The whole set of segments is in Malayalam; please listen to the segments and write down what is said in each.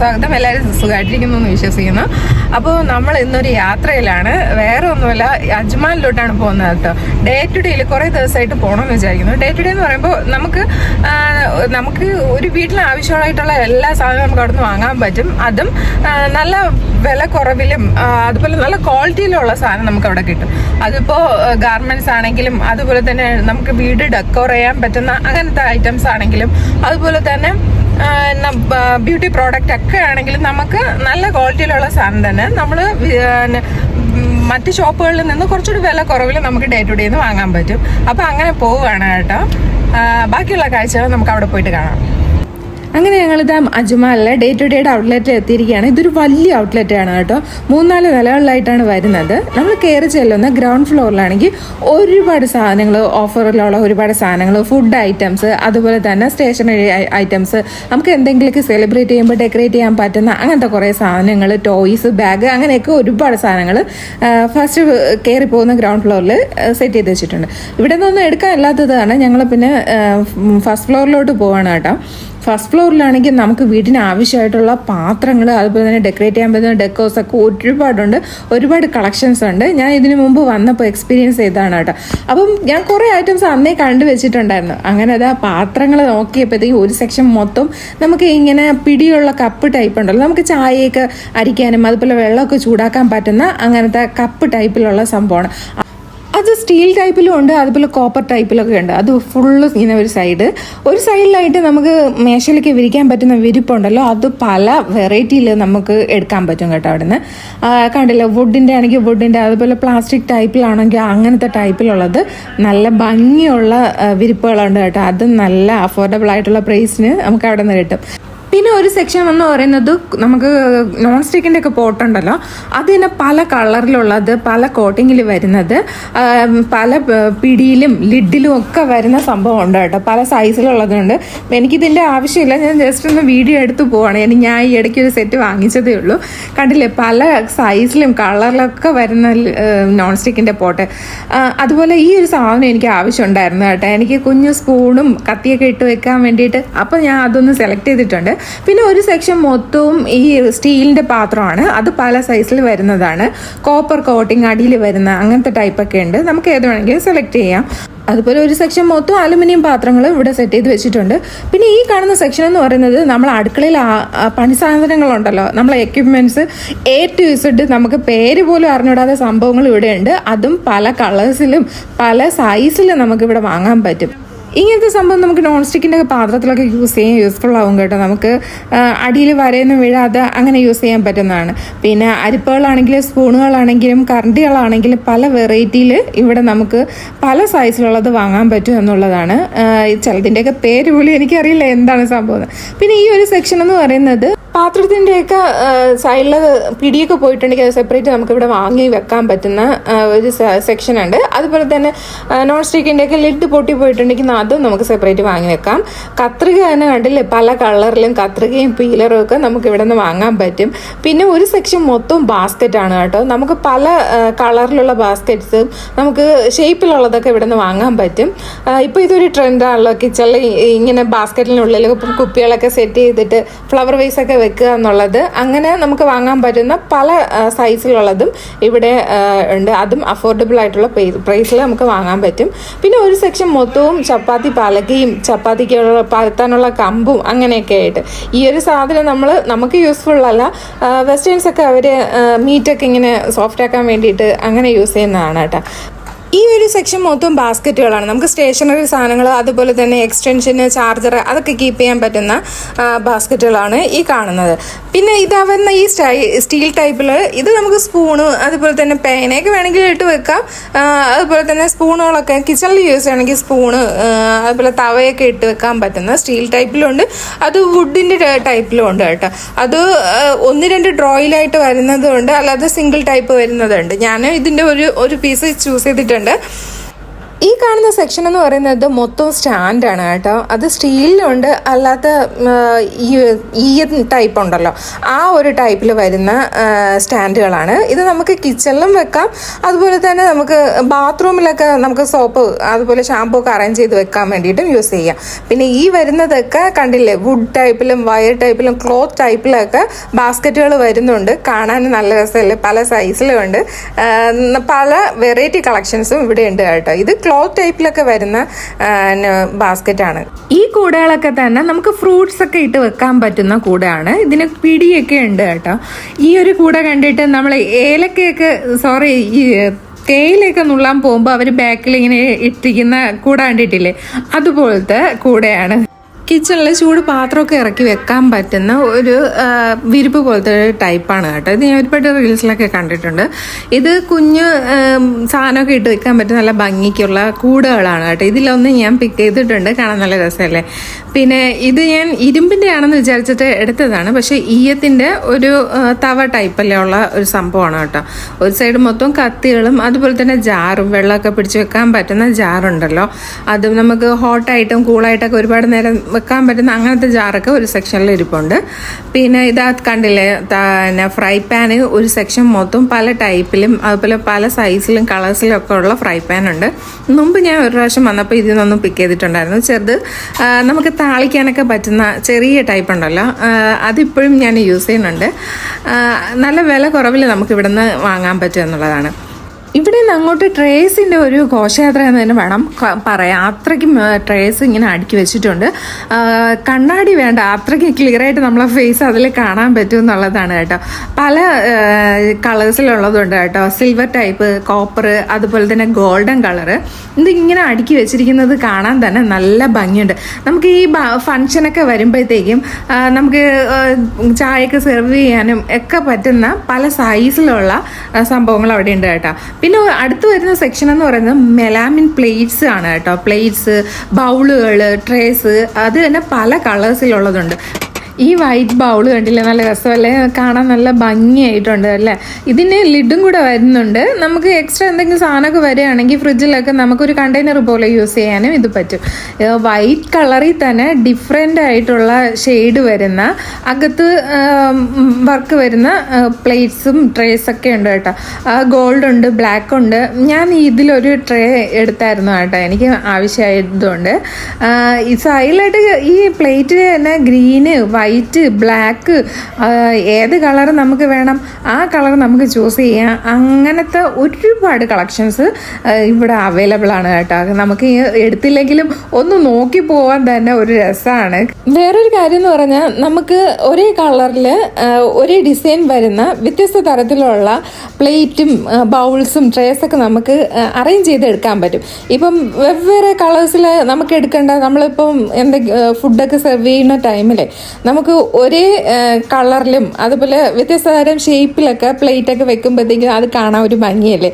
സ്വാഗതം. എല്ലാവരും സുഖമായിട്ടിരിക്കുന്നു എന്ന് വിശ്വസിക്കുന്നു. അപ്പോൾ നമ്മൾ ഇന്നൊരു യാത്രയിലാണ്. വേറെ ഒന്നുമില്ല അജ്മാനിലോട്ടാണ് പോകുന്നത് കേട്ടോ. ഡേ ടു ഡേയിൽ കുറേ ദിവസമായിട്ട് പോകണമെന്ന് വിചാരിക്കുന്നു. ഡേ ടു ഡേ എന്ന് പറയുമ്പോൾ നമുക്ക് നമുക്ക് ഒരു വീട്ടിൽ ആവശ്യമായിട്ടുള്ള എല്ലാ സാധനവും നമുക്ക് അവിടെ നിന്ന് വാങ്ങാൻ പറ്റും. അതും നല്ല വില കുറവിലും അതുപോലെ നല്ല ക്വാളിറ്റിയിലുള്ള സാധനം നമുക്ക് അവിടെ കിട്ടും അതിപ്പോൾ ഗാർമെന്റ്സ് ആണെങ്കിലും അതുപോലെ തന്നെ നമുക്ക് വീട് ഡെക്കോർ ചെയ്യാൻ പറ്റുന്ന അങ്ങനത്തെ ഐറ്റംസ് ആണെങ്കിലും അതുപോലെ തന്നെ ബ്യൂട്ടി പ്രോഡക്റ്റ് ഒക്കെ ആണെങ്കിലും നമുക്ക് നല്ല ക്വാളിറ്റിയിലുള്ള സാധനം തന്നെ നമ്മൾ മറ്റ് ഷോപ്പുകളിൽ നിന്ന് കുറച്ചുകൂടി വില കുറവിൽ നമുക്ക് ഡേ ടു ഡേ നിന്ന് വാങ്ങാൻ പറ്റും. അപ്പോൾ അങ്ങനെ പോവുകയാണ് കേട്ടോ. ബാക്കിയുള്ള കാഴ്ചകൾ നമുക്ക് അവിടെ പോയിട്ട് കാണാം. അങ്ങനെ ഞങ്ങൾ ഇത് അജ്മാലിലെ ഡേ ടു ഡേയുടെ ഔട്ട്ലെറ്റിൽ എത്തിയിരിക്കുകയാണ്. ഇതൊരു വലിയ ഔട്ട്ലെറ്റ് ആണ് കേട്ടോ. മൂന്നാൽ നിലകളിലായിട്ടാണ് വരുന്നത്. നമ്മൾ കയറി ചെല്ലുന്ന ഗ്രൗണ്ട് ഫ്ലോറിലാണെങ്കിൽ ഒരുപാട് സാധനങ്ങൾ ഓഫറിലുള്ള ഒരുപാട് സാധനങ്ങൾ ഫുഡ് ഐറ്റംസ് അതുപോലെ തന്നെ സ്റ്റേഷനറി ഐറ്റംസ് നമുക്ക് എന്തെങ്കിലുമൊക്കെ സെലിബ്രേറ്റ് ചെയ്യുമ്പോൾ ഡെക്കറേറ്റ് ചെയ്യാൻ പറ്റുന്ന അങ്ങനത്തെ കുറേ സാധനങ്ങൾ ടോയ്സ് ബാഗ് അങ്ങനെയൊക്കെ ഒരുപാട് സാധനങ്ങൾ ഫസ്റ്റ് കയറി പോകുന്ന ഗ്രൗണ്ട് ഫ്ലോറിൽ സെറ്റ് ചെയ്ത് വെച്ചിട്ടുണ്ട്. ഇവിടെ നിന്നൊന്നും എടുക്കാനല്ലാത്തതാണ് ഞങ്ങൾ പിന്നെ ഫസ്റ്റ് ഫ്ലോറിലോട്ട് പോവാണ് കേട്ടോ. ഫസ്റ്റ് ഫ്ലോറിലാണെങ്കിൽ നമുക്ക് വീടിന് ആവശ്യമായിട്ടുള്ള പാത്രങ്ങൾ അതുപോലെ തന്നെ ഡെക്കറേറ്റ് ചെയ്യാൻ പറ്റുന്ന ഡെക്കോസ് ഒക്കെ ഒരുപാടുണ്ട്. ഒരുപാട് കളക്ഷൻസ് ഉണ്ട്. ഞാൻ ഇതിനു മുമ്പ് വന്നപ്പോൾ എക്സ്പീരിയൻസ് ചെയ്താണ് കേട്ടോ. അപ്പം ഞാൻ കുറേ ഐറ്റംസ് അന്നേ കണ്ടു വെച്ചിട്ടുണ്ടായിരുന്നു. അങ്ങനെ അത് ആ പാത്രങ്ങൾ നോക്കിയപ്പോഴത്തേക്കും ഒരു സെക്ഷൻ മൊത്തം നമുക്ക് ഇങ്ങനെ പിടിയുള്ള കപ്പ് ടൈപ്പ് ഉണ്ടല്ലോ. നമുക്ക് ചായയൊക്കെ അരിക്കാനും അതുപോലെ വെള്ളമൊക്കെ ചൂടാക്കാൻ പറ്റുന്ന അങ്ങനത്തെ കപ്പ് ടൈപ്പിലുള്ള സംഭവമാണ്. അത് സ്റ്റീൽ ടൈപ്പിലും ഉണ്ട് അതുപോലെ കോപ്പർ ടൈപ്പിലൊക്കെ ഉണ്ട്. അത് ഫുള്ള് ഇങ്ങനെ ഒരു സൈഡ് ഒരു സൈഡിലായിട്ട് നമുക്ക് മേശയിലേക്ക് വിരിക്കാൻ പറ്റുന്ന വിരിപ്പുണ്ടല്ലോ അത് പല വെറൈറ്റിയിൽ നമുക്ക് എടുക്കാൻ പറ്റും കേട്ടോ അവിടുന്ന്. നിന്ന് കണ്ടില്ല വുഡിന്റെ ആണെങ്കിൽ വുഡിന്റെ അതുപോലെ പ്ലാസ്റ്റിക് ടൈപ്പിലാണെങ്കിൽ അങ്ങനത്തെ ടൈപ്പിലുള്ളത് നല്ല ഭംഗിയുള്ള വിരിപ്പുകളുണ്ട് കേട്ടോ. അത് നല്ല അഫോർഡബിൾ ആയിട്ടുള്ള പ്രൈസിന് നമുക്ക് അവിടെ നിന്ന് കിട്ടും. പിന്നെ ഒരു സെക്ഷൻ എന്ന് പറയുന്നത് നമുക്ക് നോൺ സ്റ്റിക്കിന്റെ ഒക്കെ പോട്ടുണ്ടല്ലോ അത് തന്നെ പല കളറിലുള്ളത് പല കോട്ടിങ്ങിൽ വരുന്നത് പല പിടിയിലും ലിഡിലും ഒക്കെ വരുന്ന സംഭവം ഉണ്ട് കേട്ടോ. പല സൈസിലുള്ളതുണ്ട് എനിക്കിതിന്റെ ആവശ്യമില്ല. ഞാൻ ജസ്റ്റ് ഒന്ന് വീഡിയോ എടുത്ത് പോവാണ്. ഇനി ഞാൻ ഈ ഇടയ്ക്ക് ഒരു സെറ്റ് വാങ്ങിച്ചതേ ഉള്ളൂ. കണ്ടില്ലേ? പല സൈസിലും കളറിലൊക്കെ വരുന്ന നോൺ സ്റ്റിക്കിന്റെ പോട്ട് അതുപോലെ ഈ ഒരു സാധനം എനിക്ക് ആവശ്യമുണ്ടായിരുന്നു കേട്ടോ. എനിക്ക് കുഞ്ഞു സ്പൂണും കത്തിയൊക്കെ ഇട്ട് വെക്കാൻ വേണ്ടിയിട്ട്. അപ്പോൾ ഞാൻ അതൊന്ന് സെലക്ട് ചെയ്തിട്ടുണ്ട്. പിന്നെ ഒരു സെക്ഷൻ മൊത്തവും ഈ സ്റ്റീലിന്റെ പാത്രമാണ്. അത് പല സൈസിൽ വരുന്നതാണ്. കോപ്പർ കോട്ടിങ് അടിയിൽ വരുന്ന അങ്ങനത്തെ ടൈപ്പൊക്കെ ഉണ്ട്. നമുക്ക് ഏത് വേണമെങ്കിലും സെലക്ട് ചെയ്യാം. അതുപോലെ ഒരു സെക്ഷൻ മൊത്തം അലുമിനിയം പാത്രങ്ങൾ ഇവിടെ സെറ്റ് ചെയ്ത് വെച്ചിട്ടുണ്ട്. പിന്നെ ഈ കാണുന്ന സെക്ഷൻ എന്ന് പറയുന്നത് നമ്മൾ അടുക്കളയിൽ ആ- ആ പണി സാധനങ്ങളുണ്ടല്ലോ. നമ്മളെ എക്യുപ്മെന്റ്സ് എ ടു ഇസഡ് നമുക്ക് പേര് പോലും അറിഞ്ഞിടാത്ത സംഭവങ്ങൾ ഇവിടെയുണ്ട്. അതും പല കളേഴ്സിലും പല സൈസിലും നമുക്കിവിടെ വാങ്ങാൻ പറ്റും. ഇങ്ങനത്തെ സംഭവം നമുക്ക് നോൺ സ്റ്റിക്കിന്റെ പാത്രത്തിലൊക്കെ യൂസ് ചെയ്യാൻ യൂസ്ഫുൾ ആവും കേട്ടോ. നമുക്ക് അടിയിൽ വരയൊന്നും വീഴാതെ അങ്ങനെ യൂസ് ചെയ്യാൻ പറ്റുന്നതാണ്. പിന്നെ അരിപ്പുകളാണെങ്കിലും സ്പൂണുകളാണെങ്കിലും കറണ്ടികളാണെങ്കിലും പല വെറൈറ്റിയിൽ ഇവിടെ നമുക്ക് പല സൈസിലുള്ളത് വാങ്ങാൻ പറ്റും എന്നുള്ളതാണ്. ചിലതിന്റെയൊക്കെ പേര് പോലും എനിക്കറിയില്ല എന്താണ് സംഭവം പിന്നെ ഈ ഒരു സെക്ഷൻ എന്ന് പറയുന്നത് പാത്രത്തിന്റെയൊക്കെ സൈഡിൽ പിടിയൊക്കെ പോയിട്ടുണ്ടെങ്കിൽ അത് സെപ്പറേറ്റ് നമുക്കിവിടെ വാങ്ങി വെക്കാൻ പറ്റുന്ന ഒരു സെക്ഷൻ ഉണ്ട്. അതുപോലെ തന്നെ നോൺ സ്റ്റിക്കിന്റെയൊക്കെ ലിഡ് പൊട്ടി പോയിട്ടുണ്ടെങ്കിൽ അതും നമുക്ക് സെപ്പറേറ്റ് വാങ്ങി വെക്കാം. കത്രിക തന്നെ കണ്ടില്ലേ പല കളറിലും കത്രികയും പീലറും ഒക്കെ നമുക്ക് ഇവിടെ നിന്ന് വാങ്ങാൻ പറ്റും. പിന്നെ ഒരു സെക്ഷൻ മൊത്തം ബാസ്ക്കറ്റ് ആണ് കേട്ടോ. നമുക്ക് പല കളറിലുള്ള ബാസ്ക്കറ്റ്സ് നമുക്ക് ഷേപ്പിലുള്ളതൊക്കെ ഇവിടെ നിന്ന് വാങ്ങാൻ പറ്റും. ഇപ്പോൾ ഇതൊരു ട്രെൻഡാണല്ലോ കിച്ചണിൽ ഇങ്ങനെ ബാസ്ക്കറ്റിനുള്ളിൽ കുപ്പികളൊക്കെ സെറ്റ് ചെയ്തിട്ട് ഫ്ലവർ വൈസ് ഒക്കെ വെക്കുക എന്നുള്ളത് അങ്ങനെ നമുക്ക് വാങ്ങാൻ പറ്റുന്ന പല സൈസിലുള്ളതും ഇവിടെ ഉണ്ട്. അതും അഫോർഡബിൾ ആയിട്ടുള്ള പ്രൈസിൽ നമുക്ക് വാങ്ങാൻ പറ്റും. പിന്നെ ഒരു സെക്ഷൻ മൊത്തവും ചപ്പാത്തി പലകയും ചപ്പാത്തിക്കുള്ള പരത്താനുള്ള കമ്പും അങ്ങനെയൊക്കെ ആയിട്ട്. ഈ ഒരു സാധനം നമ്മൾ നമുക്ക് യൂസ്ഫുൾ അല്ല. വെസ്റ്റേൺസ് ഒക്കെ അവർ മീറ്റൊക്കെ ഇങ്ങനെ സോഫ്റ്റ് ആക്കാൻ വേണ്ടിയിട്ട് അങ്ങനെ യൂസ് ചെയ്യുന്നതാണ് കേട്ടോ. ഈ ഒരു സെക്ഷൻ മൊത്തം ബാസ്ക്കറ്റുകളാണ് നമുക്ക് സ്റ്റേഷനറി സാധനങ്ങൾ അതുപോലെ തന്നെ എക്സ്റ്റൻഷന് ചാർജർ അതൊക്കെ കീപ്പ് ചെയ്യാൻ പറ്റുന്ന ബാസ്ക്കറ്റുകളാണ് ഈ കാണുന്നത്. പിന്നെ ഇതാവുന്ന ഈ സ്റ്റീൽ ടൈപ്പിൽ ഇത് നമുക്ക് സ്പൂണ് അതുപോലെ തന്നെ പേനയൊക്കെ വേണമെങ്കിൽ ഇട്ട് വെക്കാം. അതുപോലെ തന്നെ സ്പൂണുകളൊക്കെ കിച്ചണിൽ യൂസ് ചെയ്യണമെങ്കിൽ സ്പൂണ് അതുപോലെ തവയൊക്കെ ഇട്ട് വെക്കാൻ പറ്റുന്ന സ്റ്റീൽ ടൈപ്പിലുണ്ട്. അത് വുഡിന്റെ ടൈപ്പിലും ഉണ്ട് കേട്ടോ. അത് ഒന്ന് രണ്ട് ഡ്രോയിലായിട്ട് വരുന്നതുണ്ട് അല്ലാതെ സിംഗിൾ ടൈപ്പ് വരുന്നതുണ്ട്. ഞാൻ ഇതിന്റെ ഒരു ഒരു പീസ് ചൂസ് ചെയ്തിട്ടുണ്ട്. കൊടുത്തിട്ടുണ്ട് ഈ കാണുന്ന സെക്ഷൻ എന്ന് പറയുന്നത് മൊത്തം സ്റ്റാൻഡാണ് കേട്ടോ. അത് സ്റ്റീലിലുണ്ട് അല്ലാത്ത ഈ ടൈപ്പ് ഉണ്ടല്ലോ. ആ ഒരു ടൈപ്പിൽ വരുന്ന സ്റ്റാൻഡുകളാണ് ഇത് നമുക്ക് കിച്ചണിലും വെക്കാം. അതുപോലെ തന്നെ നമുക്ക് ബാത്റൂമിലൊക്കെ നമുക്ക് സോപ്പ് അതുപോലെ ഷാമ്പൂ ഒക്കെ അറേഞ്ച് ചെയ്ത് വെക്കാൻ വേണ്ടിയിട്ടും യൂസ് ചെയ്യാം. പിന്നെ ഈ വരുന്നതൊക്കെ കണ്ടില്ലേ വുഡ് ടൈപ്പിലും വയർ ടൈപ്പിലും ക്ലോത്ത് ടൈപ്പിലൊക്കെ ബാസ്ക്കറ്റുകൾ വരുന്നുണ്ട്. കാണാൻ നല്ല രസമല്ലേ? പല സൈസിലും ഉണ്ട്. പല വെറൈറ്റി കളക്ഷൻസും ഇവിടെ ഉണ്ട് കേട്ടോ. ഇത് ക്ലോത്ത് ടൈപ്പിലൊക്കെ വരുന്ന ബാസ്ക്കറ്റ് ആണ്. ഈ കൂടകളൊക്കെ തന്നെ നമുക്ക് ഫ്രൂട്ട്സ് ഒക്കെ ഇട്ട് വെക്കാൻ പറ്റുന്ന കൂടെയാണ്. ഇതിന് പിടിയൊക്കെ ഉണ്ട് കേട്ടോ. ഈ ഒരു കൂട കണ്ടിട്ട് നമ്മൾ ഏലക്കയൊക്കെ സോറി ഈ തേയിലൊക്കെ നുള്ളാൻ പോകുമ്പോൾ അവർ ബാക്കിൽ ഇങ്ങനെ ഇട്ടിരിക്കുന്ന കൂട കണ്ടിട്ടില്ലേ? അതുപോലത്തെ കൂടയാണ്. കിച്ചണിൽ ചൂട് പാത്രമൊക്കെ ഇറക്കി വെക്കാൻ പറ്റുന്ന ഒരു വിരിപ്പ് പോലത്തെ ഒരു ടൈപ്പാണ് കേട്ടോ. ഇത് ഞാൻ ഒരുപാട് റീൽസിലൊക്കെ കണ്ടിട്ടുണ്ട്. ഇത് കുഞ്ഞ് സാധനമൊക്കെ ഇട്ട് വെക്കാൻ പറ്റുന്ന നല്ല ഭംഗിക്കുള്ള കൂടുകളാണ് കേട്ടോ. ഇതിലൊന്ന് ഞാൻ പിക്ക് ചെയ്തിട്ടുണ്ട്. കാണാൻ നല്ല രസമല്ലേ? പിന്നെ ഇത് ഞാൻ ഇരുമ്പിന്റെ ആണെന്ന് വിചാരിച്ചിട്ട് എടുത്തതാണ്. പക്ഷേ ഈയത്തിന്റെ ഒരു തവ ടൈപ്പല്ലേ ഉള്ള ഒരു സംഭവമാണ് കേട്ടോ. ഒരു സൈഡ് മൊത്തം കത്തികളും അതുപോലെ തന്നെ ജാറും വെള്ളമൊക്കെ പിടിച്ച് വെക്കാൻ പറ്റുന്ന ജാറുണ്ടല്ലോ. അതും നമുക്ക് ഹോട്ടായിട്ടും കൂളായിട്ടൊക്കെ ഒരുപാട് നേരം വെക്കാൻ പറ്റുന്ന അങ്ങനത്തെ ജാറൊക്കെ ഒരു സെക്ഷനിൽ ഇരിപ്പുണ്ട്. പിന്നെ ഇതാ കണ്ടില്ലേ പിന്നെ ഫ്രൈ പാന് ഒരു സെക്ഷൻ മൊത്തം പല ടൈപ്പിലും അതുപോലെ പല സൈസിലും കളേഴ്സിലും ഒക്കെ ഉള്ള ഫ്രൈ പാൻ ഉണ്ട്. മുമ്പ് ഞാൻ ഒരു പ്രാവശ്യം വന്നപ്പോൾ ഇതിൽ നിന്നൊന്നും പിക്ക് ചെയ്തിട്ടുണ്ടായിരുന്നു. ചെറുത് നമുക്ക് താളിക്കാനൊക്കെ പറ്റുന്ന ചെറിയ ടൈപ്പ് ഉണ്ടല്ലോ. അതിപ്പോഴും ഞാൻ യൂസ് ചെയ്യുന്നുണ്ട്. നല്ല വില കുറവിൽ നമുക്ക് ഇവിടുന്ന് വാങ്ങാൻ പറ്റും എന്നുള്ളതാണ്. ഇവിടെ നിന്ന് അങ്ങോട്ട് ട്രേസിന്റെ ഒരു ഘോഷയാത്ര എന്ന് തന്നെ വേണം പറയാം അത്രയ്ക്കും ട്രേസ് ഇങ്ങനെ അടുക്കി വെച്ചിട്ടുണ്ട്. കണ്ണാടി വേണ്ട. അത്രയ്ക്ക് ക്ലിയറായിട്ട് നമ്മളെ ഫേസ് അതിൽ കാണാൻ പറ്റും എന്നുള്ളതാണ് കേട്ടോ. പല കളേഴ്സിലുള്ളതുണ്ട് കേട്ടോ. സിൽവർ ടൈപ്പ് കോപ്പർ അതുപോലെ തന്നെ ഗോൾഡൻ കളറ് ഇത് ഇങ്ങനെ അടുക്കി വെച്ചിരിക്കുന്നത് കാണാൻ തന്നെ നല്ല ഭംഗിയുണ്ട്. നമുക്ക് ഈ ഫങ്ഷനൊക്കെ വരുമ്പോഴത്തേക്കും നമുക്ക് ചായയൊക്കെ സെർവ് ചെയ്യാനും ഒക്കെ പറ്റുന്ന പല സൈസിലുള്ള സംഭവങ്ങൾ അവിടെ ഉണ്ട് കേട്ടോ. പിന്നെ അടുത്ത് വരുന്ന സെക്ഷൻ എന്ന് പറയുന്നത് മെലാമിൻ പ്ലേറ്റ്സ് ആണ് കേട്ടോ. പ്ലേറ്റ്സ് ബൗളുകൾ ട്രേസ് അത് തന്നെ പല കളേഴ്സിലുള്ളതുണ്ട് ഈ വൈറ്റ് ബൗൾ കണ്ടില്ലേ? നല്ല രസമല്ലേ? കാണാൻ നല്ല ഭംഗിയായിട്ടുണ്ട് അല്ലേ? ഇതിന് ലിഡും കൂടെ വരുന്നുണ്ട്. നമുക്ക് എക്സ്ട്രാ എന്തെങ്കിലും സാധനമൊക്കെ വരികയാണെങ്കിൽ ഫ്രിഡ്ജിലൊക്കെ നമുക്കൊരു കണ്ടെയ്നർ പോലെ യൂസ് ചെയ്യാനും ഇത് പറ്റും. വൈറ്റ് കളറിൽ തന്നെ ഡിഫറെന്റ് ആയിട്ടുള്ള ഷെയ്ഡ് വരുന്ന അകത്ത് വർക്ക് വരുന്ന പ്ലേറ്റ്സും ട്രേസ് ഒക്കെ ഉണ്ട് കേട്ടോ. ഗോൾഡ് ഉണ്ട് ബ്ലാക്ക് ഉണ്ട്. ഞാൻ ഇതിലൊരു ട്രേ എടുത്തായിരുന്നു കേട്ടോ. എനിക്ക് ആവശ്യമായതുകൊണ്ട്. സൈഡിലായിട്ട് ഈ പ്ലേറ്റിൽ തന്നെ ഗ്രീന് വൈറ്റ് ബ്ലാക്ക് ഏത് കളർ നമുക്ക് വേണം ആ കളർ നമുക്ക് ചൂസ് ചെയ്യാം. അങ്ങനത്തെ ഒരുപാട് കളക്ഷൻസ് ഇവിടെ അവൈലബിൾ ആണ് കേട്ടോ. നമുക്ക് എടുത്തില്ലെങ്കിലും ഒന്ന് നോക്കി പോവാൻ തന്നെ ഒരു രസമാണ് വേറൊരു കാര്യം എന്ന് പറഞ്ഞാൽ നമുക്ക് ഒരേ കളറിൽ ഒരേ ഡിസൈൻ വരുന്ന വ്യത്യസ്ത തരത്തിലുള്ള പ്ലേറ്റും ബൗൾസും ട്രേസൊക്കെ നമുക്ക് അറേഞ്ച് ചെയ്ത് എടുക്കാൻ പറ്റും. ഇപ്പം വെവ്വേറെ കളേഴ്സിൽ നമുക്ക് എടുക്കേണ്ട നമ്മളിപ്പം എന്തെങ്കിലും ഫുഡൊക്കെ സെർവ് ചെയ്യുന്ന ടൈമിൽ നമുക്ക് ഒരേ കളറിലും അതുപോലെ വ്യത്യസ്ത തരം ഷേപ്പിലൊക്കെ പ്ലേറ്റൊക്കെ വെക്കുമ്പോഴത്തേക്കും അത് കാണാൻ ഒരു ഭംഗിയല്ലേ?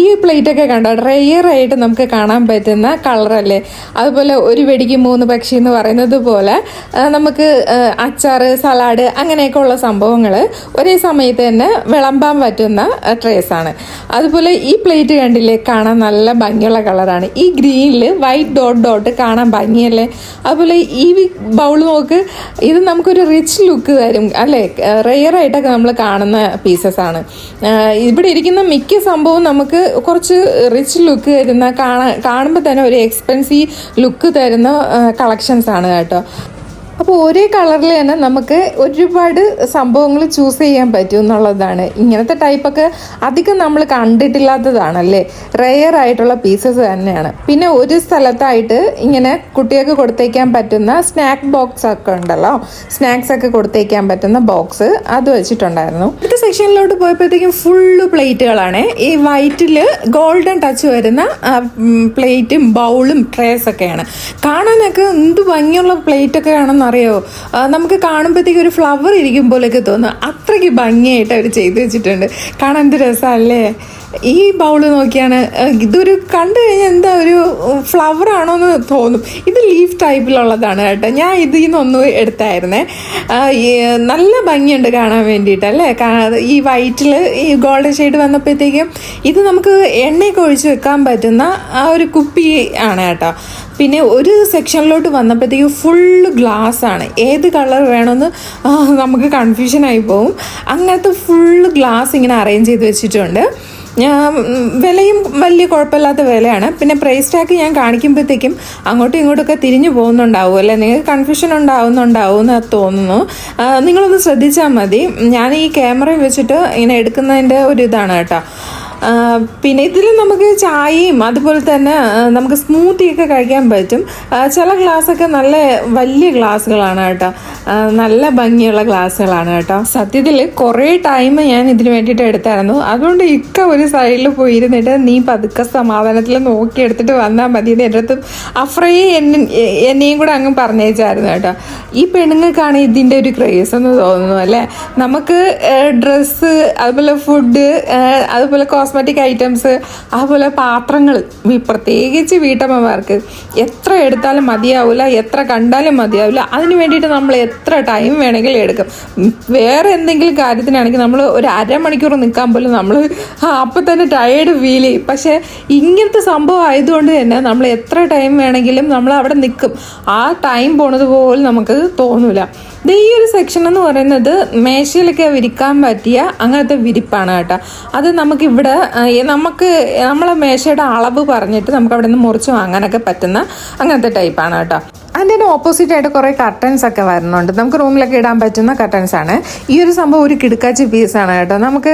ഈ പ്ലേറ്റൊക്കെ കണ്ടോ? റെയർ ആയിട്ട് നമുക്ക് കാണാൻ പറ്റുന്ന കളറല്ലേ? അതുപോലെ ഒരു വെടിക്ക് മൂന്ന് പക്ഷി എന്ന് പറയുന്നത് പോലെ നമുക്ക് അച്ചാർ സലാഡ് അങ്ങനെയൊക്കെ ഉള്ള സംഭവങ്ങൾ ഒരേ സമയത്ത് തന്നെ വിളമ്പാൻ പറ്റുന്ന ട്രേസാണ് അതുപോലെ ഈ പ്ലേറ്റ് കണ്ടില്ലേ? കാണാൻ നല്ല ഭംഗിയുള്ള കളറാണ്. ഈ ഗ്രീനിൽ വൈറ്റ് ഡോട്ട് ഡോട്ട് കാണാൻ ഭംഗിയല്ലേ? അതുപോലെ ഈ ബൗൾ നോക്ക് ഇത് നമുക്കൊരു റിച്ച് ലുക്ക് തരും അല്ലേ? റെയർ ആയിട്ടൊക്കെ നമ്മൾ കാണുന്ന പീസസ് ആണ്. ഇവിടെ ഇരിക്കുന്ന മിക്ക സംഭവവും നമുക്ക് കുറച്ച് റിച്ച് ലുക്ക് തരുന്ന കാണാൻ കാണുമ്പോൾ തന്നെ ഒരു എക്സ്പെൻസീവ് ലുക്ക് തരുന്ന കളക്ഷൻസ് ആണ് കേട്ടോ. അപ്പോൾ ഒരേ കളറിൽ തന്നെ നമുക്ക് ഒരുപാട് സംഭവങ്ങൾ ചൂസ് ചെയ്യാൻ പറ്റും എന്നുള്ളതാണ്. ഇങ്ങനത്തെ ടൈപ്പൊക്കെ അധികം നമ്മൾ കണ്ടിട്ടില്ലാത്തതാണല്ലേ? റെയർ ആയിട്ടുള്ള പീസസ് തന്നെയാണ്. പിന്നെ ഒരു സ്ഥലത്തായിട്ട് ഇങ്ങനെ കുട്ടികൾക്ക് കൊടുത്തേക്കാൻ പറ്റുന്ന സ്നാക്ക് ബോക്സ് ഒക്കെ ഉണ്ടല്ലോ. സ്നാക്സ് ഒക്കെ കൊടുത്തേക്കാൻ പറ്റുന്ന ബോക്സ് അത് വെച്ചിട്ടുണ്ടായിരുന്നു. അടുത്ത സെക്ഷനിലോട്ട് പോയപ്പോഴത്തേക്കും ഫുള്ള് പ്ലേറ്റുകളാണ് ഈ വൈറ്റിൽ ഗോൾഡൻ ടച്ച് വരുന്ന പ്ലേറ്റും ബൗളും ട്രേസ് ഒക്കെയാണ്. കാണാനൊക്കെ എന്ത് ഭംഗിയുള്ള പ്ലേറ്റ് ഒക്കെ ആണെന്ന് അറിയോ? നമുക്ക് കാണുമ്പോഴത്തേക്ക് ഒരു ഫ്ലവർ ഇരിക്കും പോലെയൊക്കെ തോന്നും. അത്രയ്ക്ക് ഭംഗിയായിട്ട് അവർ ചെയ്തു വെച്ചിട്ടുണ്ട്. കാണാൻ എന്ത് രസമല്ലേ? ഈ ബൗൾ നോക്കിയാണ് ഇതൊരു കണ്ടു കഴിഞ്ഞാൽ എന്താ ഒരു ഫ്ലവർ ആണോ എന്ന് തോന്നും. ഇത് ലീഫ് ടൈപ്പിലുള്ളതാണ് കേട്ടോ. ഞാൻ ഇതിൽ നിന്നൊന്നും എടുത്തായിരുന്നേ. നല്ല ഭംഗിയുണ്ട് കാണാൻ വേണ്ടിയിട്ട് അല്ലേ? ഈ വൈറ്റിൽ ഈ ഗോൾഡൻ ഷെയ്ഡ് വന്നപ്പോഴത്തേക്കും ഇത് നമുക്ക് എണ്ണയൊക്കെ ഒഴിച്ച് വെക്കാൻ പറ്റുന്ന ആ ഒരു കുപ്പി ആണ് കേട്ടോ. പിന്നെ ഒരു സെക്ഷനിലോട്ട് വന്നപ്പോഴത്തേക്കും ഫുള്ള് ഗ്ലാസ് ആണ്. ഏത് കളർ വേണമെന്ന് നമുക്ക് കൺഫ്യൂഷനായി പോകും അങ്ങനത്തെ ഫുള്ള് ഗ്ലാസ് ഇങ്ങനെ അറേഞ്ച് ചെയ്ത് വെച്ചിട്ടുണ്ട്. വിലയും വലിയ കുഴപ്പമില്ലാത്ത വിലയാണ്. പിന്നെ പ്രൈസ് ടാഗ് ഞാൻ കാണിക്കുമ്പോഴത്തേക്കും അങ്ങോട്ടും ഇങ്ങോട്ടൊക്കെ തിരിഞ്ഞു പോകുന്നുണ്ടാവും അല്ലേ? നിങ്ങൾക്ക് കൺഫ്യൂഷൻ ഉണ്ടാവുന്നുണ്ടാവും എന്ന് തോന്നുന്നു. നിങ്ങളൊന്ന് ശ്രദ്ധിച്ചാൽ മതി. ഞാൻ ഈ ക്യാമറ വെച്ചിട്ട് ഇങ്ങനെ എടുക്കുന്നതിന്റെ ഒരു ഇതാണ് കേട്ടോ. പിന്നെ ഇതിൽ നമുക്ക് ചായയും അതുപോലെ തന്നെ നമുക്ക് സ്മൂത്തിയൊക്കെ കഴിക്കാൻ പറ്റും. ചില ഗ്ലാസ്സൊക്കെ നല്ല വലിയ ഗ്ലാസ്സുകളാണ് കേട്ടോ. നല്ല ഭംഗിയുള്ള ഗ്ലാസ്സുകളാണ് കേട്ടോ. സത്യത്തിൽ കുറേ ടൈം ഞാൻ ഇതിന് വേണ്ടിയിട്ട് എടുത്തായിരുന്നു. അതുകൊണ്ട് ഇക്ക ഒരു സൈഡിൽ പോയിരുന്നിട്ട് നീ പതുക്കെ സമാധാനത്തിൽ നോക്കി എടുത്തിട്ട് വന്നാൽ മതി എന്ന് എന്റെ അടുത്ത് അഫ്രയെ എന്നെ എന്നെയും കൂടെ അങ്ങ് പറഞ്ഞേച്ചായിരുന്നു കേട്ടോ. ഈ പെണ്ണുങ്ങൾക്കാണ് ഇതിന്റെ ഒരു ക്രേസ് എന്ന് തോന്നുന്നു അല്ലേ? നമുക്ക് ഡ്രസ്സ് അതുപോലെ ഫുഡ് അതുപോലെ കോസ്മെറ്റിക് ഐറ്റംസ് അതുപോലെ പാത്രങ്ങൾ പ്രത്യേകിച്ച് വീട്ടമ്മമാർക്ക് എത്ര എടുത്താലും മതിയാവില്ല എത്ര കണ്ടാലും മതിയാവില്ല അതിന് വേണ്ടിയിട്ട് നമ്മൾ എത്ര ടൈം വേണമെങ്കിലും എടുക്കും. വേറെ എന്തെങ്കിലും കാര്യത്തിനാണെങ്കിൽ നമ്മൾ ഒരു അരമണിക്കൂർ നിൽക്കാൻ പോലും നമ്മൾ അപ്പം തന്നെ ടയേർഡ് ഫീൽ ചെയ്യും പക്ഷേ ഇങ്ങനത്തെ സംഭവം ആയതുകൊണ്ട് തന്നെ നമ്മൾ എത്ര ടൈം വേണമെങ്കിലും നമ്മൾ അവിടെ നിൽക്കും ആ ടൈം പോണത് പോലും നമുക്ക് തോന്നൂല. ദേ ഈ ഒരു സെക്ഷൻ എന്ന് പറയുന്നത് മേശയിലൊക്കെ വിരിക്കാൻ പറ്റിയ അങ്ങനത്തെ വിരിപ്പാണ് കേട്ടോ. അത് നമുക്കിവിടെ നമുക്ക് നമ്മളെ മേശയുടെ അളവ് പറഞ്ഞിട്ട് നമുക്ക് അവിടെ നിന്ന് മുറിച്ച് വാങ്ങാനൊക്കെ പറ്റുന്ന അങ്ങനത്തെ ടൈപ്പാണ് കേട്ടോ. അതിന്റെ ഓപ്പോസിറ്റ് ആയിട്ട് കുറേ കർട്ടൻസ് ഒക്കെ വരുന്നുണ്ട്. നമുക്ക് റൂമിലൊക്കെ ഇടാൻ പറ്റുന്ന കർട്ടൻസ് ആണ്. ഈ ഒരു സംഭവം ഒരു കിടുക്കാച്ചി പീസാണ് കേട്ടോ. നമുക്ക്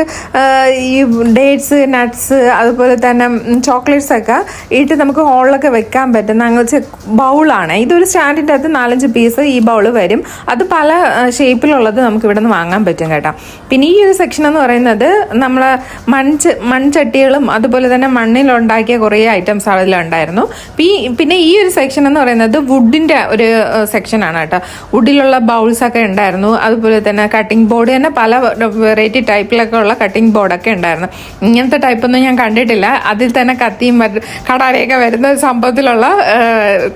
ഈ ഡേറ്റ്സ് നട്ട്സ് അതുപോലെ തന്നെ ചോക്ലേറ്റ്സ് ഒക്കെ ഇട്ട് നമുക്ക് ഹോളിലൊക്കെ വെക്കാൻ പറ്റുന്ന അങ്ങനത്തെ ബൗളാണ് ഇതൊരു സ്റ്റാൻഡിന്റെ അകത്ത് നാലഞ്ച് പീസ് ഈ ബൗൾ വരും. അത് പല ഷേപ്പിലുള്ളത് നമുക്ക് ഇവിടെ നിന്ന് വാങ്ങാൻ പറ്റും കേട്ടോ. പിന്നെ ഈ ഒരു സെക്ഷൻ എന്ന് പറയുന്നത് നമ്മൾ മൺച മൺചട്ടികളും അതുപോലെ തന്നെ മണ്ണിലുണ്ടാക്കിയ കുറേ ഐറ്റംസ് അതിലുണ്ടായിരുന്നു പിന്നെ ഈ ഒരു സെക്ഷൻ എന്ന് പറയുന്നത് വുഡിന്റെ ഒരു സെക്ഷനാണ് കേട്ടോ. വുഡിലുള്ള ബൗൾസ് ഒക്കെ ഉണ്ടായിരുന്നു. അതുപോലെ തന്നെ കട്ടിംഗ് ബോർഡ് തന്നെ പല വെറൈറ്റി ടൈപ്പിലൊക്കെ ഉള്ള കട്ടിംഗ് ബോർഡൊക്കെ ഉണ്ടായിരുന്നു. ഇങ്ങനത്തെ ടൈപ്പൊന്നും ഞാൻ കണ്ടിട്ടില്ല. അതിൽ തന്നെ കത്തിയും കടാരയൊക്കെ വരുന്ന സംഭവത്തിലുള്ള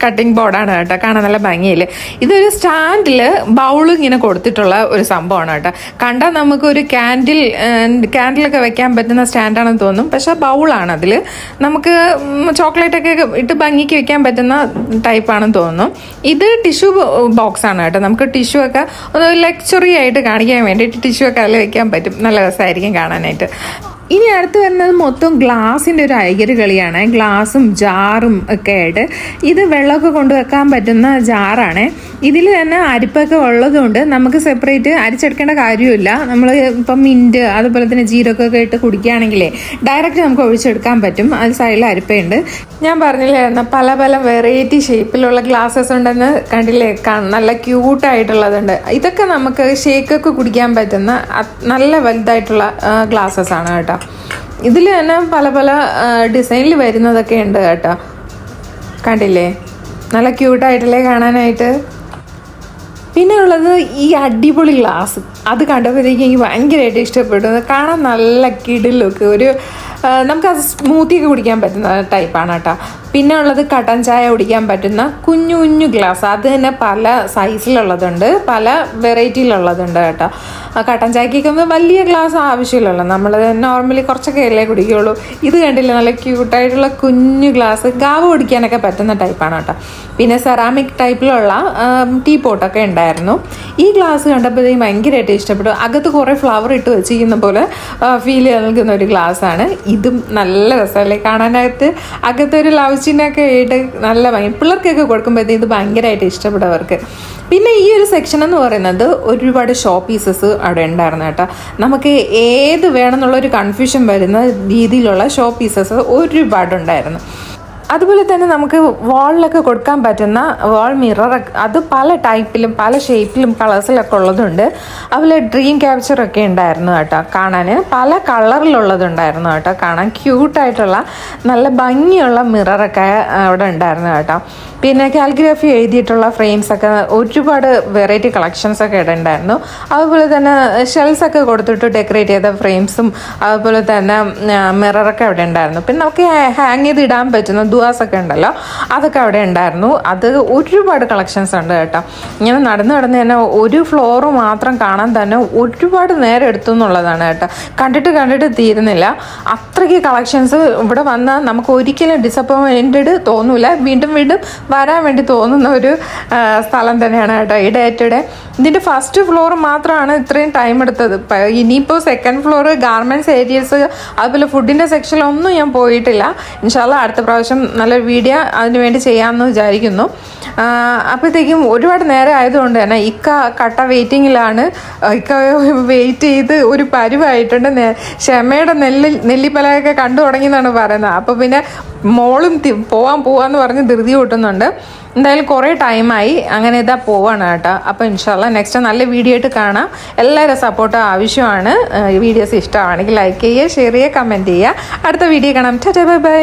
കട്ടിംഗ് ബോർഡാണ് കേട്ടോ. കാണാൻ നല്ല ഭംഗിയിൽ ഇതൊരു സ്റ്റാൻഡിൽ ബൗൾ ഇങ്ങനെ കൊടുത്തിട്ടുള്ള ഒരു സംഭവമാണ് കേട്ടോ. കണ്ടാൽ നമുക്ക് ഒരു ക്യാൻഡിൽ ക്യാൻഡിലൊക്കെ വെക്കാൻ പറ്റുന്ന സ്റ്റാൻഡാണെന്ന് തോന്നും. പക്ഷെ ബൗളാണ് അതിൽ നമുക്ക് ചോക്ലേറ്റൊക്കെ ഇട്ട് ഭംഗിക്ക് വെക്കാൻ പറ്റുന്ന ടൈപ്പാണെന്ന് തോന്നുന്നു ഇത് ടിഷ്യൂ ബോക്സ് ആണ് കേട്ടോ. നമുക്ക് ടിഷ്യൂ ഒക്കെ ഒന്ന് ലക്ഷറി ആയിട്ട് കാണിക്കാൻ വേണ്ടിയിട്ട് ടിഷ്യൂ ഒക്കെ അതിൽ വെക്കാൻ പറ്റും. നല്ല രസമായിരിക്കും കാണാനായിട്ട്. ഇനി അടുത്ത് വരുന്നത് മൊത്തം ഗ്ലാസിന്റെ ഒരു അയ്യര് കളിയാണ്. ഗ്ലാസും ജാറും ഒക്കെ ആയിട്ട് ഇത് വെള്ളമൊക്കെ കൊണ്ടുവെക്കാൻ പറ്റുന്ന ജാറാണ്. ഇതിൽ തന്നെ അരിപ്പൊക്കെ ഉള്ളതുകൊണ്ട് നമുക്ക് സെപ്പറേറ്റ് അരിച്ചെടുക്കേണ്ട കാര്യമില്ല നമ്മൾ ഇപ്പം മിന്റ് അതുപോലെ തന്നെ ജീരകമൊക്കെ ഇട്ട് കുടിക്കുകയാണെങ്കിലേ ഡയറക്റ്റ് നമുക്ക് ഒഴിച്ചെടുക്കാൻ പറ്റും. അത് സൈഡിൽ അരിപ്പയുണ്ട്. ഞാൻ പറഞ്ഞില്ലായിരുന്നു പല പല വെറൈറ്റി ഷേപ്പിലുള്ള ഗ്ലാസ്സസ് ഉണ്ടെന്ന് കണ്ടില്ലേ? നല്ല ക്യൂട്ടായിട്ടുള്ളതുണ്ട് ഇതൊക്കെ നമുക്ക് ഷേക്കൊക്കെ കുടിക്കാൻ പറ്റുന്ന നല്ല വലുതായിട്ടുള്ള ഗ്ലാസ്സസ് ആണ് കേട്ടോ. ഇതിൽ തന്നെ പല പല ഡിസൈനിൽ വരുന്നതൊക്കെ ഉണ്ട് കേട്ടോ. കണ്ടില്ലേ? നല്ല ക്യൂട്ടായിട്ടല്ലേ കാണാനായിട്ട്? പിന്നെ ഉള്ളത് ഈ അടിപൊളി ഗ്ലാസ് അത് കണ്ടപ്പോഴത്തേക്ക് എനിക്ക് ഭയങ്കരമായിട്ട് ഇഷ്ടപ്പെട്ടു കാണാൻ നല്ല കിടിലൊക്കെ ഒരു ആ, സ്മൂത്തി ഒക്കെ കുടിക്കാൻ പറ്റുന്ന ടൈപ്പാണ് കേട്ടോ. പിന്നെ ഉള്ളത് കട്ടൻ ചായ കുടിക്കാൻ പറ്റുന്ന കുഞ്ഞു കുഞ്ഞു ഗ്ലാസ്. അത് തന്നെ പല സൈസിലുള്ളതുണ്ട് പല വെറൈറ്റിയിലുള്ളതുണ്ട് കേട്ടോ. കട്ടൻ ചായക്കൊക്കെ വലിയ ഗ്ലാസ് ആവശ്യമില്ലല്ലോ. നമ്മൾ നോർമലി കുറച്ചൊക്കെ അല്ലേ കുടിക്കുകയുള്ളൂ ഇത് കണ്ടില്ല? നല്ല ക്യൂട്ടായിട്ടുള്ള കുഞ്ഞു ഗ്ലാസ്. ഗാവ് കുടിക്കാനൊക്കെ പറ്റുന്ന ടൈപ്പാണ് കേട്ടോ. പിന്നെ സെറാമിക് ടൈപ്പിലുള്ള ടീ പോട്ടൊക്കെ ഉണ്ടായിരുന്നു. ഈ ഗ്ലാസ് കണ്ടപ്പോഴത്തേക്കും ഭയങ്കരമായിട്ട് ഇഷ്ടപ്പെട്ടു. അകത്ത് കുറേ ഫ്ലവർ ഇട്ട് വെച്ചിരിക്കുന്ന പോലെ ഫീൽ നൽകുന്ന ഒരു ഗ്ലാസ്സാണ് ഇതും നല്ല രസമല്ലേ കാണാനായിട്ട്? അകത്തൊരു ലവ് ചിഹ്നമൊക്കെ ആയിട്ട് നല്ല ഭംഗി പിള്ളേർക്കൊക്കെ കൊടുക്കുമ്പോഴത്തേക്ക് ഇത് ഭയങ്കരമായിട്ട് ഇഷ്ടപ്പെട്ടവർക്ക്. പിന്നെ ഈ ഒരു സെക്ഷൻ എന്ന് പറയുന്നത് ഒരുപാട് ഷോ പീസസ് അവിടെ ഉണ്ടായിരുന്നു കേട്ടോ. നമുക്ക് ഏത് വേണമെന്നുള്ള ഒരു കൺഫ്യൂഷൻ വരുന്ന രീതിയിലുള്ള ഷോ പീസസ് ഒരുപാടുണ്ടായിരുന്നു. അതുപോലെ തന്നെ നമുക്ക് വാളിലൊക്കെ കൊടുക്കാൻ പറ്റുന്ന വാൾ മിറർ അത് പല ടൈപ്പിലും പല ഷേപ്പിലും കളേഴ്സിലൊക്കെ ഉള്ളതുണ്ട്. അതുപോലെ ഡ്രീം ക്യാപ്ചറൊക്കെ ഉണ്ടായിരുന്നു കേട്ടോ കാണാൻ പല കളറിലുള്ളതുണ്ടായിരുന്നു കേട്ടോ കാണാൻ. ക്യൂട്ടായിട്ടുള്ള നല്ല ഭംഗിയുള്ള മിററൊക്കെ അവിടെ ഉണ്ടായിരുന്നു കേട്ടോ. പിന്നെ കാലിഗ്രാഫി എഴുതിയിട്ടുള്ള ഫ്രെയിംസ് ഒക്കെ ഒരുപാട് വെറൈറ്റി കളക്ഷൻസ് ഒക്കെ ഇവിടെ ഉണ്ടായിരുന്നു. അതുപോലെ തന്നെ ഷെൽസൊക്കെ കൊടുത്തിട്ട് ഡെക്കറേറ്റ് ചെയ്ത ഫ്രെയിംസും അതുപോലെ തന്നെ മിററൊക്കെ അവിടെ ഉണ്ടായിരുന്നു. പിന്നെ നമുക്ക് ഹാങ് ചെയ്ത് ഇടാൻ പറ്റുന്ന ദുവാസ് ഒക്കെ ഉണ്ടല്ലോ അതൊക്കെ അവിടെ ഉണ്ടായിരുന്നു. അത് ഒരുപാട് കളക്ഷൻസ് ഉണ്ട് കേട്ടോ. ഇങ്ങനെ നടന്ന് നടന്ന് തന്നെ ഒരു ഫ്ലോറ് മാത്രം കാണാൻ തന്നെ ഒരുപാട് നേരം എടുത്തു എന്നുള്ളതാണ് കേട്ടോ. കണ്ടിട്ട് കണ്ടിട്ട് തീരുന്നില്ല. അത്രയ്ക്ക് കളക്ഷൻസ് ഇവിടെ വന്നാൽ നമുക്ക് ഒരിക്കലും ഡിസപ്പോയിന്റഡ് തോന്നൂല. വീണ്ടും വീണ്ടും വരാൻ വേണ്ടി തോന്നുന്ന ഒരു സ്ഥലം തന്നെയാണ് കേട്ടോ ഈ ഡേ ടു ഡേ ഇതിന്റെ ഫസ്റ്റ് ഫ്ലോർ മാത്രമാണ് ഇത്രയും ടൈം എടുത്തത്. ഇനിയിപ്പോൾ സെക്കൻഡ് ഫ്ലോർ ഗാർമെന്റ്സ് ഏരിയസ് അതുപോലെ ഫുഡിന്റെ സെക്ഷനിലൊന്നും ഞാൻ പോയിട്ടില്ല. ഇൻഷാല്ല അടുത്ത പ്രാവശ്യം നല്ലൊരു വീഡിയോ അതിന് വേണ്ടി ചെയ്യാമെന്ന് വിചാരിക്കുന്നു. അപ്പോഴത്തേക്കും ഒരുപാട് നേരം ആയതുകൊണ്ട് തന്നെ ഇക്ക കട്ട വെയിറ്റിങ്ങിലാണ് ഇക്ക വെയിറ്റ് ചെയ്ത് ഒരു പരുവായിട്ടുണ്ട്. ക്ഷമയുടെ നെല്ലി നെല്ലിപ്പലയൊക്കെ കണ്ടു തുടങ്ങി എന്നാണ് പറയുന്നത്. അപ്പോൾ പിന്നെ മോളും പോവാൻ പോവാന്ന് പറഞ്ഞ് ധൃതി കൂട്ടുന്നുണ്ട്. എന്തായാലും കുറേ ടൈമായി അങ്ങനെ ഇതാ പോവാണ് കേട്ടോ. അപ്പോൾ ഇൻഷാല്ല നെക്സ്റ്റ് നല്ല വീഡിയോ ആയിട്ട് കാണാം. എല്ലാവരും സപ്പോർട്ട് ആവശ്യമാണ്. വീഡിയോസ് ഇഷ്ടമാണെങ്കിൽ ലൈക്ക് ചെയ്യുക ഷെയർ ചെയ്യുക കമന്റ് ചെയ്യുക. അടുത്ത വീഡിയോ കാണാം. Bye bye.